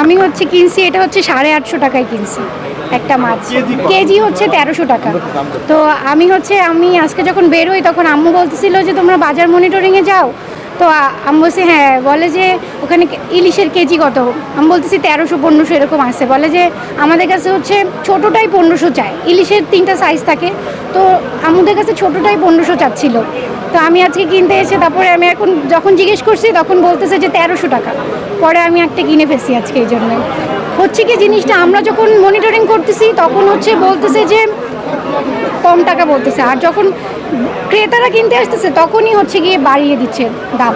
আমি হচ্ছে কিনছি, এটা হচ্ছে সাড়ে আটশো টাকায় কিনছি, একটা মাছ। কেজি হচ্ছে তেরোশো টাকা। তো আমি হচ্ছে, আমি আজকে যখন বেরোই তখন আম্মু বলতেছিল যে, তোমরা বাজার মনিটরিংয়ে যাও। তো আমি বলছি হ্যাঁ। বলে যে, ওখানে ইলিশের কেজি কত? আমি বলতেছি, তেরোশো, পনেরোশো এরকম আসে বলে যে, আমাদের কাছে হচ্ছে ছোটোটাই পনেরোশো চায় ইলিশের তিনটা সাইজ থাকে। তো আমাদের কাছে ছোটোটাই পনেরোশো চাচ্ছিল। তো আমি আজকে কিনতে এসে তারপরে আমি এখন যখন জিজ্ঞেস করছি, তখন বলতেছে যে তেরোশো টাকা। পরে আমি একটা কিনে ফেলছি আজকে এই জন্য। হচ্ছে কি জিনিসটা, আমরা যখন মনিটরিং করতেছি, তখন হচ্ছে বলতেছে যে কম টাকা বলতেছে। আর যখন ক্রেতারা কিনতে আসতেছে, তখনই হচ্ছে গিয়ে বাড়িয়ে দিচ্ছে দাম।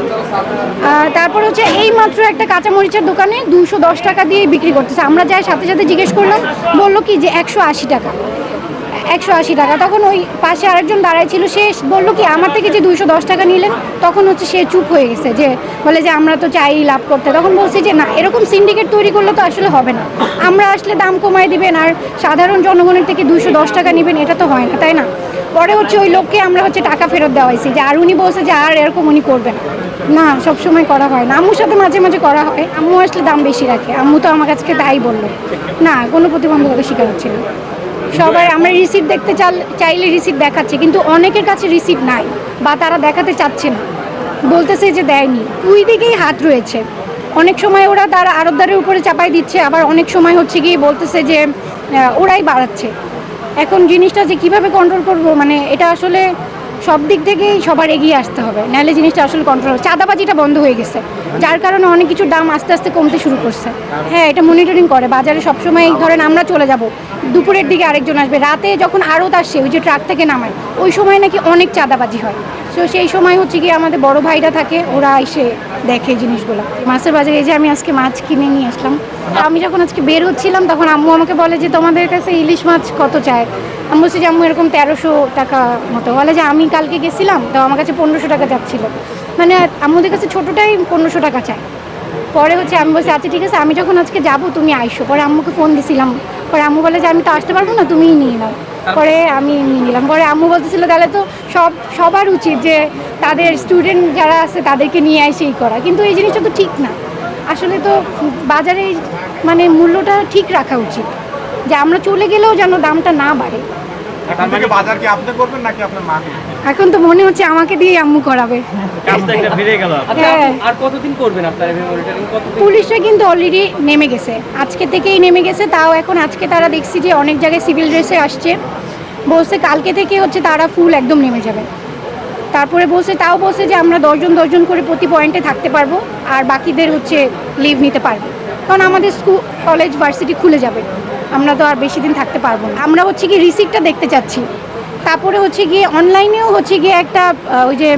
আর তারপর হচ্ছে এই মাত্র একটা কাঁচামরিচের দোকানে দুশো দশ টাকা দিয়ে বিক্রি করতেছে। আমরা যাই সাথে সাথে জিজ্ঞেস করলাম, বলল কি যে একশো আশি টাকা। একশো আশি টাকা। তখন ওই পাশে আরেকজন দাঁড়ায় ছিল, সে বলল কি, আমার থেকে যে দুইশো দশ টাকা নিলেন? তখন হচ্ছে সে চুপ হয়ে গেছে, যে বলে যে, আমরা তো চাই লাভ করতে। তখন বলছি যে, না, এরকম সিন্ডিকেট তৈরি করলে তো আসলে হবে না। আমরা আসলে দাম কমায় দিবেন আর সাধারণ জনগণের থেকে দুইশো দশ টাকা নেবেন, এটা তো হয় না, তাই না? পরে হচ্ছে ওই লোককে আমরা হচ্ছে টাকা ফেরত দেওয়াইছি, যে আর উনি বলছে যে, আর এরকম উনি করবেন না। সবসময় করা হয় না। আম্মুর সাথে মাঝে মাঝে করা হয়। আম্মু আসলে দাম বেশি রাখে। আম্মু তো আমার কাছে তাই বলল। না, কোনো প্রতিবন্ধকতার শিকার হচ্ছে না। সবাই আমরা রিসিপ্ট দেখতে চাইলে রিসিপ্ট দেখাচ্ছে কিন্তু অনেকের কাছে রিসিপ্ট নাই বা তারা দেখাতে চাচ্ছে না। বলতেছে যে দেয়নি। দুই দিকেই হাত রয়েছে। অনেক সময় ওরা তার আরবদারের উপরে চাপাই দিচ্ছে আবার অনেক সময় হচ্ছে গিয়ে বলতেছে যে ওরাই বাড়াচ্ছে। এখন জিনিসটা যে কীভাবে কন্ট্রোল করব মানে এটা আসলে সব দিক থেকেই সবার এগিয়ে আসতে হবে। নাহলে জিনিসটা আসলে কন্ট্রোল চাঁদাবাজিটা বন্ধ হয়ে গেছে। যার কারণে অনেক কিছু দাম আস্তে আস্তে কমতে শুরু করছে। হ্যাঁ এটা মনিটরিং করে। বাজারে সবসময় এই ধরেন আমরা চলে যাব। দুপুরের দিকে আরেকজন আসবে। রাতে যখন আড়ত আসছে ওই যে ট্রাক থেকে নামায়, ওই সময় নাকি অনেক চাঁদাবাজি হয়। তো সেই সময় হচ্ছে কি আমাদের বড় ভাইরা থাকে, ওরা এসে দেখে এই জিনিসগুলো। মাছের বাজারে এই যে আমি আজকে মাছ কিনে নিয়ে আসলাম। আমি যখন আজকে বের হচ্ছিলাম, তখন আম্মু আমাকে বলে যে, তোমাদের কাছে ইলিশ মাছ কত চায়? আমি বলছি যে, আম্মু, এরকম তেরোশো টাকা মতো। বলে যে, আমি কালকে গেছিলাম, তো আমার কাছে পনেরোশো টাকা যাচ্ছিল। মানে আম্মুদের কাছে ছোটোটাই পনেরোশো টাকা চায়। পরে হচ্ছে আমি বলছি আচ্ছা ঠিক আছে, আমি যখন আজকে যাব, তুমি আইসো। পরে আম্মুকে ফোন দিছিলাম। পরে আম্মু বলে যে, আমি তো আসতে পারব না, তুমিই নিয়ে নাও। পরে আমি নিলাম। পরে আম্মু বলতেছিল, তাহলে তো সব, সবার উচিত যে তাদের স্টুডেন্ট যারা আছে তাদেরকে নিয়ে এসেই করা। কিন্তু এই জিনিসটা তো ঠিক না। আসলে তো বাজারে মানে মূল্যটা ঠিক রাখা উচিত। যে আমরা চলে গেলেও যেন দামটা না বাড়ে। এখন থেকে বাজার কি আপনি করবেন নাকি আপনার মা করবে? এখন তো মনে হচ্ছে আমাকে দিয়ে আম্মু করাবে। আচ্ছা হ্যাঁ। আপু, আর কতদিন করবেন আপনারা এভাবে মনিটরিং কতদিন পুলিশরা কিন্তু অলরেডি নেমে গেছে। আজকে থেকেই নেমে গেছে তাও এখন আজকে তারা দেখছি যে অনেক জায়গায় সিভিল ড্রেসে আসছে। বলছে কালকে থেকে হচ্ছে তারা ফুল একদম নেমে যাবে। তারপরে বলছে তাও বলছে যে আমরা দশজন দশজন করে প্রতি পয়েন্টে থাকতে পারব আর বাকিদের হচ্ছে লিভ নিতে পারব। কারণ আমাদের স্কুল কলেজ ভার্সিটি খুলে যাবে। আমরা তো আর বেশি দিন থাকতে পারব না। আমরা হচ্ছে কি রিসিপ্টটা দেখতে চাচ্ছি। তারপরে হচ্ছে গিয়ে অনলাইনেও হচ্ছে গিয়ে একটা ওই যে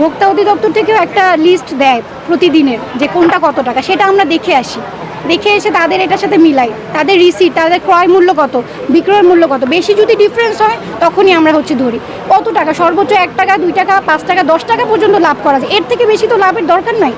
ভোক্তা অধিদপ্তর থেকেও একটা লিস্ট দেয় প্রতিদিনের যে কোনটা কত টাকা। সেটা আমরা দেখে আসি। দেখে এসে তাদের এটার সাথে মিলাই। তাদের রিসিট তাদের ক্রয় মূল্য কত, বিক্রয়ের মূল্য কত। বেশি যদি ডিফারেন্স হয়, তখনই আমরা হচ্ছে ধরি। কত টাকা? সর্বোচ্চ এক টাকা, দুই টাকা, পাঁচ টাকা, দশ টাকা পর্যন্ত লাভ করা যায়। এর থেকে বেশি তো লাভের দরকার নাই।